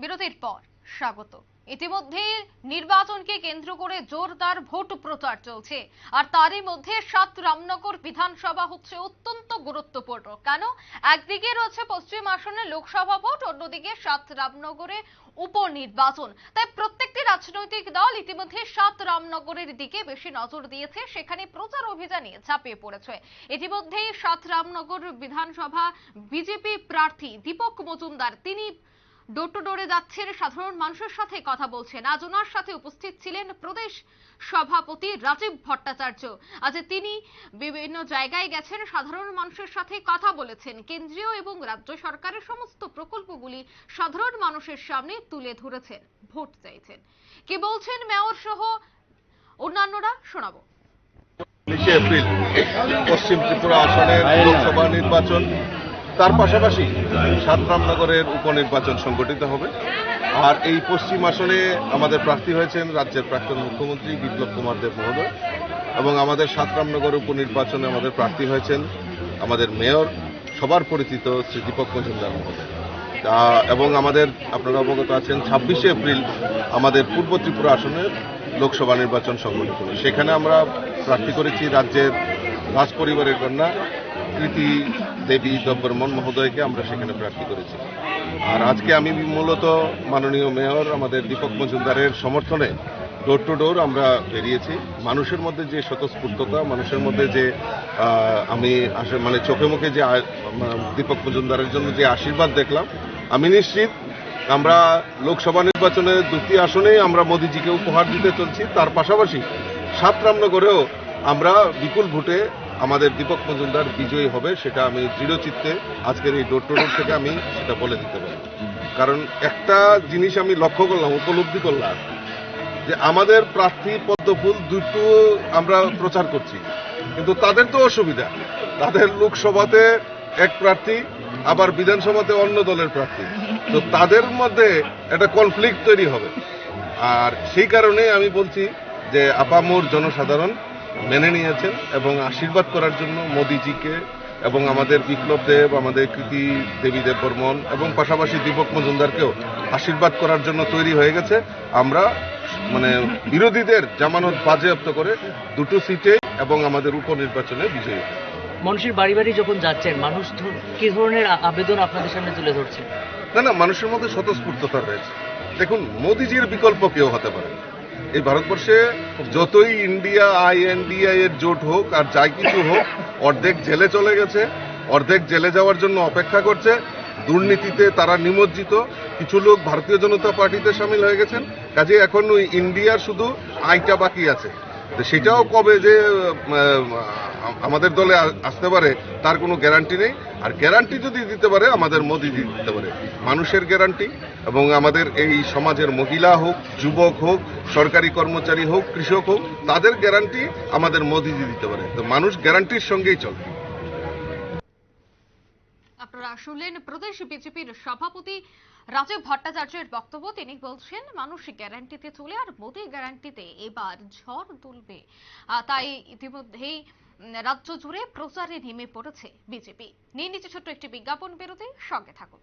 বিরতির পর স্বাগত। ইতিমধ্যে নির্বাচনকে কেন্দ্র করে জোরদার ভোট প্রচার চলছে। আর তারই মধ্যে সাত রামনগর বিধানসভা হচ্ছে অত্যন্ত গুরুত্বপূর্ণ। কেন? একদিকে রয়েছে পশ্চিম আসনে লোকসভা ভোট, অন্যদিকে সাত রামনগরে উপনির্বাচন। তাই প্রত্যেকটি রাজনৈতিক দল ইতিমধ্যে সাত রামনগরের দিকে বেশি নজর দিয়েছে। সেখানে প্রচার অভিযানে ঝাঁপিয়ে পড়েছে। ইতিমধ্যেই সাত রামনগর বিধানসভা বিজেপি প্রার্থী দীপক মজুমদার, তিনি ডোর টু ডোরে যাচ্ছেন সাধারণ মানুষের সাথে কথা বলছেন। আজ ওনার সাথে উপস্থিত ছিলেন প্রদেশ সভাপতি রাজীব ভট্টাচার্য। আজ তিনি বিভিন্ন জায়গায় গেছেন, সাধারণ মানুষের সাথে কথা বলেছেন। কেন্দ্রীয় এবং রাজ্য সরকারের সমস্ত প্রকল্পগুলি সাধারণ মানুষের সামনে তুলে ধরেছেন, ভোট চাইছেন। কি বলছেন মেয়র সহ অন্যান্যরা? শোনাবো। উনিশে এপ্রিল পশ্চিম ত্রিপুরা আসনের লোকসভা নির্বাচন। তার পাশাপাশি সাতরামনগরের উপনির্বাচন সংগঠিত হবে। আর এই পশ্চিম আসনে আমাদের প্রার্থী হয়েছেন রাজ্যের প্রাক্তন মুখ্যমন্ত্রী বিপ্লব কুমার দেব মহোদয় এবং আমাদের সাতরামনগর উপনির্বাচনে আমাদের প্রার্থী হয়েছেন আমাদের মেয়র, সবার পরিচিত শ্রী দীপক মজুমদার মহোদয়। এবং আমাদের, আপনারা অবগত আছেন, ছাব্বিশে এপ্রিল আমাদের পূর্ব ত্রিপুরা আসনের লোকসভা নির্বাচন সংগঠিত সেখানে আমরা প্রার্থী করেছি রাজ্যের রাজ পরিবারের কন্যা কৃতি দেবী দব্বরমন মহোদয়কে আমরা সেখানে প্রার্থী করেছি। আর আজকে আমি মূলত মাননীয় মেয়র, আমাদের দীপক মজুমদারের সমর্থনে ডোর টু ডোর আমরা বেরিয়েছি। মানুষের মধ্যে যে স্বতঃস্ফূর্ততা, মানুষের মধ্যে যে আমি আসলে মানে চোখে মুখে যে দীপক মজুমদারের জন্য যে আশীর্বাদ দেখলাম, আমি নিশ্চিত আমরা লোকসভা নির্বাচনে দুটি আসনেই আমরা মোদিজিকে উপহার দিতে চলছি। তার পাশাপাশি সাত রামনগরেও আমরা বিপুল ভোটে আমাদের দীপক মজুমদার বিজয়ী হবে, সেটা আমি দৃঢ়চিত্তে আজকের এই ডোর টু ডোর থেকে আমি সেটা বলে দিতে পারি। কারণ একটা জিনিস আমি লক্ষ্য করলাম, উপলব্ধি করলাম, যে আমাদের প্রার্থী পদ্মফুল দুটো আমরা প্রচার করছি, কিন্তু তাদের তো অসুবিধা। তাদের লোকসভাতে এক প্রার্থী, আবার বিধানসভাতে অন্য দলের প্রার্থী। তো তাদের মধ্যে একটা কনফ্লিক্ট তৈরি হবে। আর সেই কারণে আমি বলছি যে আপামোর জনসাধারণ মেনে নিয়েছেন এবং আশীর্বাদ করার জন্য মোদিজিকে এবং আমাদের বিপ্লব দেব আমাদের কৃতি দেবী দেব বর্মন এবং পাশাপাশি দীপক মজুমদারকেও আশীর্বাদ করার জন্য তৈরি হয়ে গেছে। আমরা মানে বিরোধীদের জামানত বাজেয়াপ্ত করে দুটো সিটে এবং আমাদের উপনির্বাচনে বিজয়ী। মানুষের বাড়ি বাড়ি যখন যাচ্ছেন মানুষ কি ধরনের আবেদন আপনাদের সামনে তুলে ধরছে? না না মানুষের মধ্যে স্বতঃস্ফূর্ততা রয়েছে। দেখুন মোদিজির বিকল্প কেউ হতে পারে। এই ভারতবর্ষে যতই ইন্ডিয়া আইএনডিআই এর জোট হোক আর যাই কিছু হোক, অর্ধেক জেলে চলে গেছে, অর্ধেক জেলে যাওয়ার জন্য অপেক্ষা করছে। দুর্নীতিতে তারা নিমজ্জিত। কিছু লোক ভারতীয় জনতা পার্টিতে সামিল হয়ে গেছেন। কাজে এখন ওই ইন্ডিয়ার শুধু আইটা বাকি আছে। সেটাও কবে যে আমাদের দলে আসতে পারে, তার কোনো গ্যারান্টি নেই। আর গ্যারান্টি যদি দিতে পারে, আমাদের মোদি দিতে পারে। মানুষের গ্যারান্টি এবং আমাদের এই সমাজের মহিলা হোক, যুবক হোক, সরকারি কর্মচারী হোক, কৃষক হোক, তাদের গ্যারান্টি আমাদের মোদিজি দিতে পারে। তো মানুষ গ্যারান্টির সঙ্গেই চলে। আপনারা শুনলেন প্রদেশ বিজেপির সভাপতি রাজীব ভট্টাচার্যের বক্তব্য। তিনি বলছেন, মানুষ গ্যারান্টিতে চলে আর মোদী গ্যারান্টিতে এবার ঝড় তুলবে। তাই ইতিমধ্যেই রাজ্য জুড়ে প্রচারে নেমে পড়েছে বিজেপি। নিয়ে নিচে ছোট্ট একটি বিজ্ঞাপন বেরোতে। সঙ্গে থাকুন।